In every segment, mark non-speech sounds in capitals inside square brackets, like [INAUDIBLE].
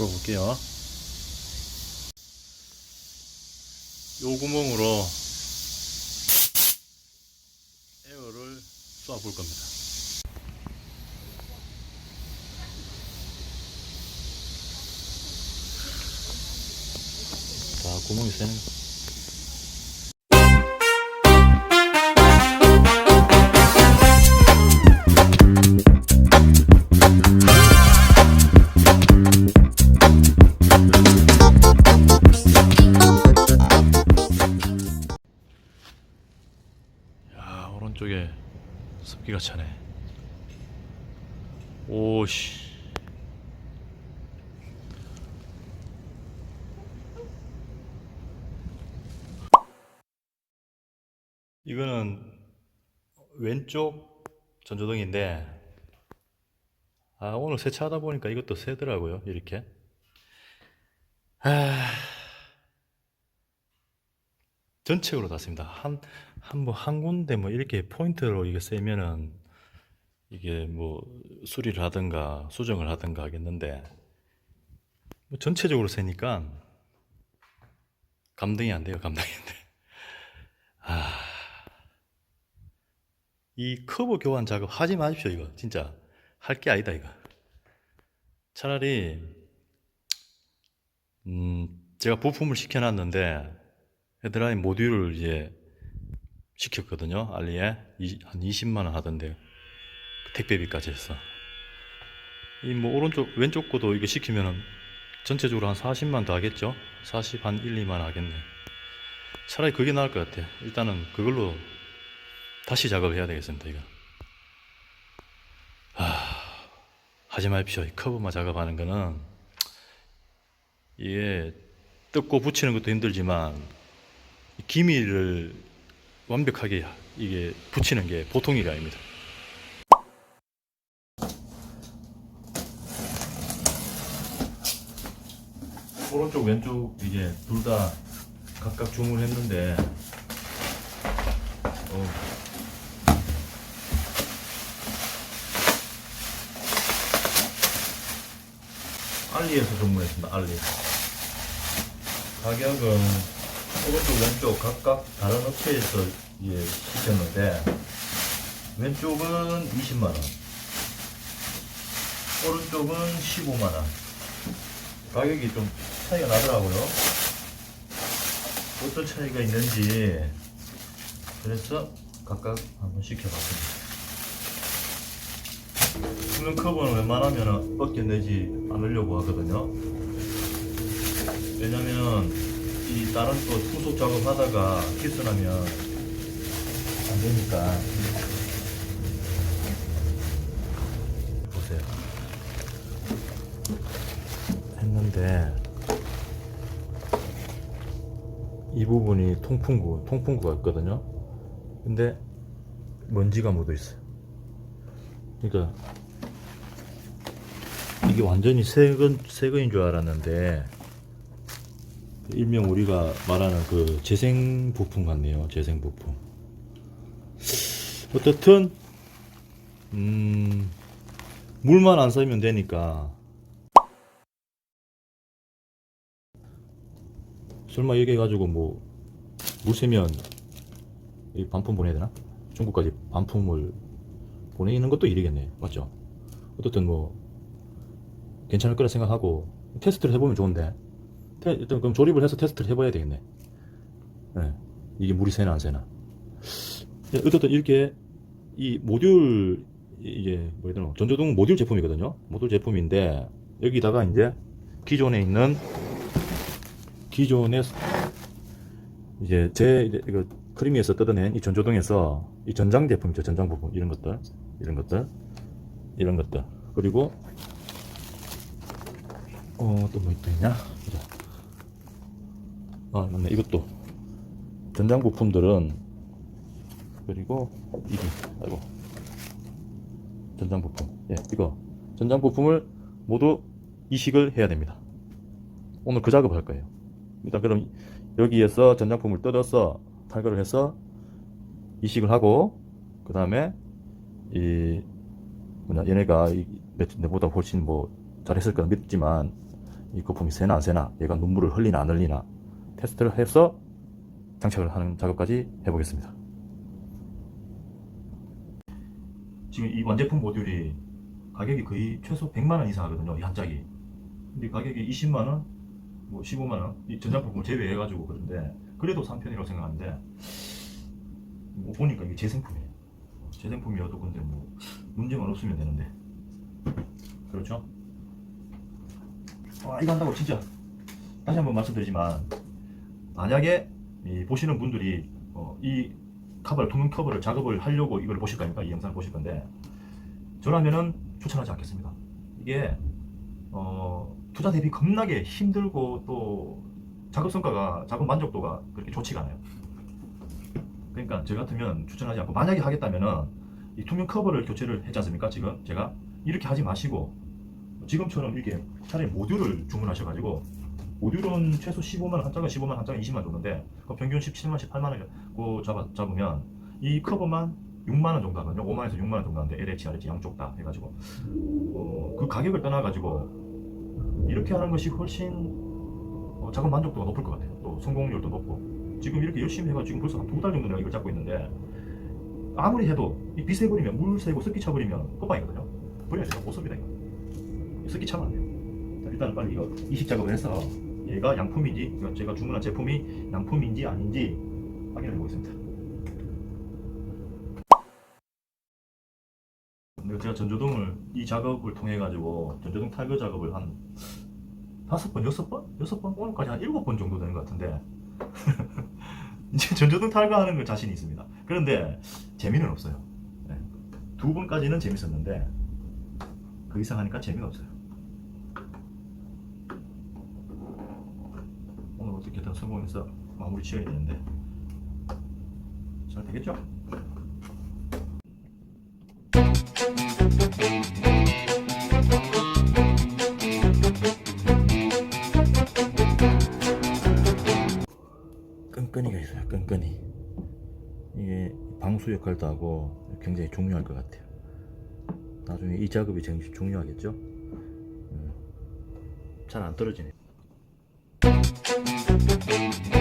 풀어볼게요. 요 구멍으로 에어를 쏴 볼 겁니다. 자, 구멍이 새는 습기가 차네. 오씨. 이거는 왼쪽 전조등인데, 아, 오늘 세차하다 보니까 이것도 새더라고요, 이렇게. 아, 전체적으로 닿습니다. 한, 한, 뭐, 한 군데 뭐, 이렇게 포인트로 이게 세면은, 이게 뭐, 수리를 하든가, 수정을 하든가 하겠는데, 뭐 전체적으로 세니까, 감당이 안 돼요, 감당이 안 돼. [LAUGHS] 아, 이 커브 교환 작업 하지 마십시오, 이거. 진짜. 할 게 아니다, 이거. 차라리, 음, 제가 부품을 시켜놨는데, 헤드라인 모듈을 이제 시켰거든요. 알리에. 이- 한 20만 원 하던데. 택배비까지 해서. 이 뭐 오른쪽, 왼쪽 거도 이거 시키면은 전체적으로 한 40만 더 하겠죠? 40, 한 1, 2만 하겠네. 차라리 그게 나을 것 같아. 일단은 그걸로 다시 작업을 해야 되겠습니다, 이거. 아, 하지 마십시오. 이 커브만 작업하는 거는 이게 뜯고 붙이는 것도 힘들지만 이 기미를 완벽하게 이게 붙이는 게 보통 일이 아닙니다. 오른쪽 왼쪽 이게 둘다 각각 주문했는데 어, 알리에서 주문했습니다. 알리. 가격은 오른쪽 왼쪽 각각 다른 업체에서 예, 시켰는데 왼쪽은 20만 원, 오른쪽은 15만 원. 가격이 좀 차이가 나더라고요. 어떤 차이가 있는지 그래서 각각 한번 시켜봤습니다. 수면 커버는 웬만하면 어깨 내지 않으려고 하거든요. 왜냐면 이 다른 또 후속 작업 하다가 키스나면 안 되니까. 보세요. 했는데 이 부분이 통풍구, 통풍구가 있거든요. 근데 먼지가 묻어 있어요. 그러니까 이게 완전히 새건 새거인 줄 알았는데 일명 우리가 말하는 그 재생 부품 같네요. 재생 부품. 어떻든 음 물만 안 써면 되니까 설마 이렇게 해가지고 뭐 물세면 이 반품 보내야 되나? 중국까지 반품을 보내는 것도 일이겠네 맞죠? 어떻든 뭐 괜찮을 거라 생각하고 테스트를 해보면 좋은데 테- 일단 그럼 조립을 해서 테스트를 해봐야 되겠네. 네. 이게 물이 새나 안 새나. 예, 어쨌든 이렇게 이 모듈 이게 뭐라 해야 되나 전조등 모듈 제품이거든요. 모듈 제품인데 여기다가 이제 기존에 있는 기존에 이제 제 이거 크리미에서 뜯어낸 이 전조등에서 이 전장 제품이죠. 전장 부분 이런 것들. 이런 것들. 이런 것들. 그리고 어 또 뭐 있냐? 보자 아 맞네. 이것도. 전장 부품들은 그리고 이게 아이고. 전장 부품. 예 이거. 전장 부품을 모두 이식을 해야 됩니다. 오늘 그 작업을 할 거예요. 일단 그럼 여기에서 전장품을 뜯어서 탈거를 해서 이식을 하고 그 다음에 이 뭐냐 얘네가 내보다 훨씬 뭐 잘했을 거라 믿지만 이 거품이 새나 안 새나 얘가 눈물을 흘리나 안 흘리나 테스트를 해서 장착을 하는 작업까지 해보겠습니다. 지금 이 완제품 모듈이 가격이 거의 최소 100만 원 이상 하거든요 이 한 짝이. 근데 가격이 20만 원 뭐 15만 원 이 전자품을 제외해 가지고 그런데 그래도 3편이라고 생각하는데 뭐 보니까 이게 재생품이에요. 재생품이어도 근데 뭐 문제만 없으면 되는데. 그렇죠? 와 이거 한다고 진짜 다시 한번 말씀드리지만 만약에 이 보시는 분들이 어, 이 커버를 투명 커버를 작업을 하려고 이걸 보실 거니까 이 영상을 보실 건데 저라면은 추천하지 않겠습니다. 이게 어, 투자 대비 겁나게 힘들고 또 작업 성과가 작업 만족도가 그렇게 좋지가 않아요. 그러니까 저 같으면 추천하지 않고 만약에 하겠다면은 이 투명 커버를 교체를 했지 않습니까? 지금 제가 이렇게 하지 마시고 지금처럼 이렇게 차라리 모듈을 주문하셔가지고 모듈은 최소 15만 원, 한 짝은 15만 원, 한 짝은 20만 원 정도인데 그 평균 17만, 18만 원고 잡아, 잡으면 이 커버만 6만 원 정도 하거든요. 5만 원에서 6만 원 정도 하는데 LH, RH 양쪽 다 해가지고 어, 그 가격을 떠나 가지고 이렇게 하는 것이 훨씬 어, 작업 만족도가 높을 것 같아요. 또 성공률도 높고 지금 이렇게 열심히 해가 지금 벌써 한 두 달 정도 내가 이걸 잡고 있는데 아무리 해도 이빗 새버리면 물 새고 습기 차버리면 끝방이거든요. 버려야 돼요. 못 씁니다 이거. 습기 차면 안 돼요. 자, 일단은 빨리 이거 이식 작업을 해서 얘가 양품인지 제가 주문한 제품이 양품인지 아닌지 확인해 보겠습니다. 제가 전조등을 이 작업을 통해 가지고 전조등 탈거 작업을 한 다섯 번, 여섯 번, 여섯 번 오늘까지 한 일곱 번 정도 되는 것 같은데 [LAUGHS] 이제 전조등 탈거하는 거 자신이 있습니다. 그런데 재미는 없어요. 네. 두 번까지는 재밌었는데 그 이상 하니까 재미가 없어요. 어떻게든 성공해서 마무리 지어야 되는데. 잘 되겠죠? 끈끈이가 있어요 끈끈이. 이게 방수 역할도 하고 굉장히 중요할 것 같아요. 나중에 이 작업이 제일 중요하겠죠? 잘안 떨어지네 Thank you.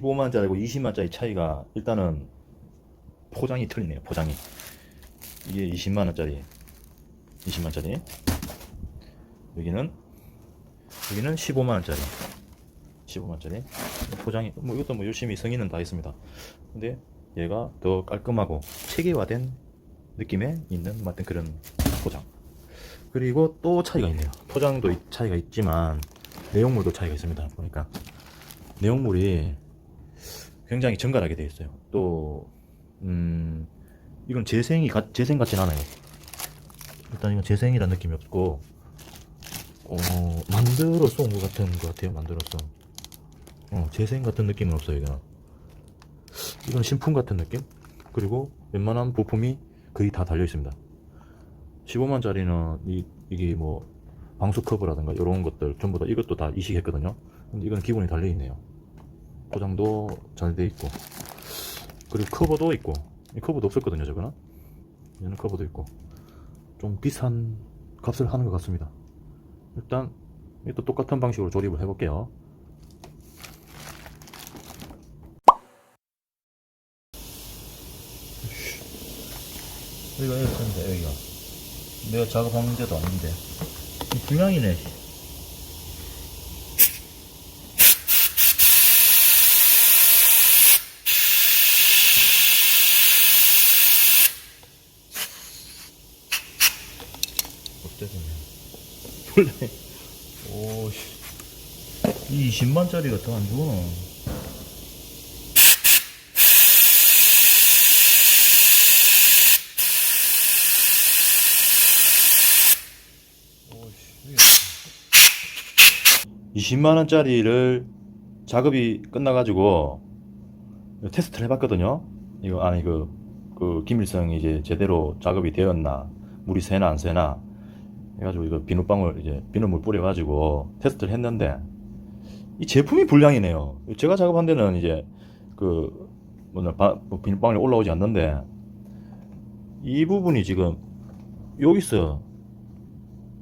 15만짜리고 20만짜리 차이가 일단은 포장이 틀리네요 포장이. 이게 20만원짜리 20만짜리. 여기는 여기는 15만원짜리. 15만원짜리. 포장이 뭐 이것도 뭐 열심히 승인은 다 했습니다. 근데 얘가 더 깔끔하고 체계화된 느낌에 있는 뭐 같은 그런 포장. 그리고 또 차이가 있네요. 포장도 이- 차이가 있지만 내용물도 차이가 있습니다. 보니까. 내용물이 굉장히 정갈하게 되어 있어요. 또, 음, 이건 재생이, 가- 재생 같진 않아요. 일단 이건 재생이라는 느낌이 없고, 어, 만들어서 온것 같은 것 같아요. 만들어서. 어, 재생 같은 느낌은 없어요, 이거는. 이건 신품 같은 느낌? 그리고 웬만한 부품이 거의 다 달려 있습니다. 15만짜리는 이, 이게 뭐, 방수 커버라든가 이런 것들 전부 다 이것도 다 이식했거든요. 근데 이건 기본이 달려 있네요. 포장도 잘 돼 있고 그리고 커버도 있고 이 커버도 없었거든요. 저거는 얘는 커버도 있고 좀 비싼 값을 하는 것 같습니다. 일단 이것도 똑같은 방식으로 조립을 해 볼게요. 여기가 여기 있는데 여기가 내가 작업하는 데도 아닌데 불량이네 원래. 오 씨. 이 20만짜리가 더안 오씨. 20만원짜리를 작업이 끝나가지고 테스트를 해봤거든요. 이거, 아니, 그, 그, 기밀성이 이제 제대로 작업이 되었나, 물이 새나 안 새나, 해가지고 이거 비눗방울, 이제 비눗물 뿌려가지고 테스트를 했는데, 이 제품이 불량이네요. 제가 작업한 데는 이제, 그, 뭐냐, 바- 뭐 비눗방울이 올라오지 않는데, 이 부분이 지금, 여기서,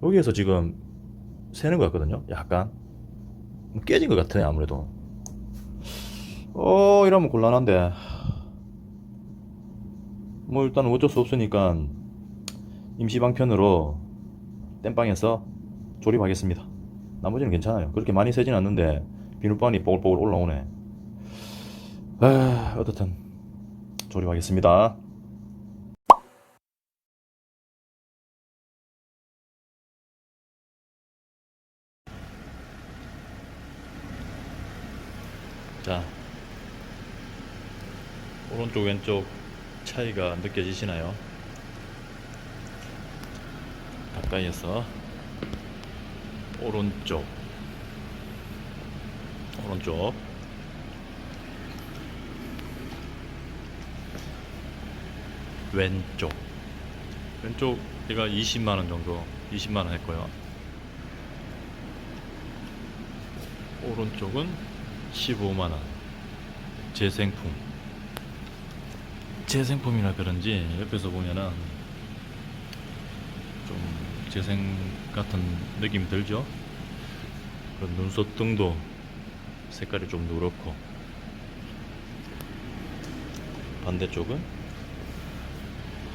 여기에서 지금 새는 것 같거든요. 약간. 깨진 것 같아, 아무래도. 어, 이러면 곤란한데. 뭐, 일단 어쩔 수 없으니까, 임시 방편으로 땜빵해서 조립하겠습니다. 나머지는 괜찮아요. 그렇게 많이 새진 않는데, 비눗방울이 뽀글뽀글 올라오네. 아, 어떻든, 조립하겠습니다. 자, 오른쪽 왼쪽 차이가 느껴지시나요? 가까이에서 오른쪽. 오른쪽. 왼쪽. 왼쪽 얘가 20만원 정도 20만원 했고요. 오른쪽은 15만원. 재생품. 재생품이라 그런지 옆에서 보면은 좀 재생 같은 느낌이 들죠 그 눈썹 등도 색깔이 좀 누렇고 반대쪽은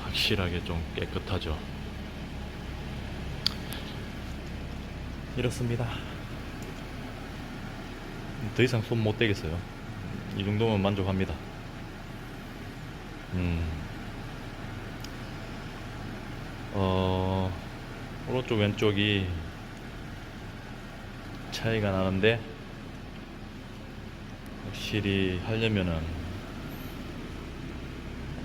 확실하게 좀 깨끗하죠 이렇습니다 더 이상 손 못 대겠어요. 이 정도면 만족합니다. 음. 어, 오른쪽 왼쪽이 차이가 나는데, 확실히 하려면은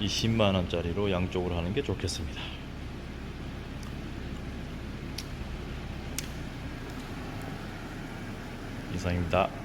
20만원짜리로 양쪽으로 하는 게 좋겠습니다. 이상입니다.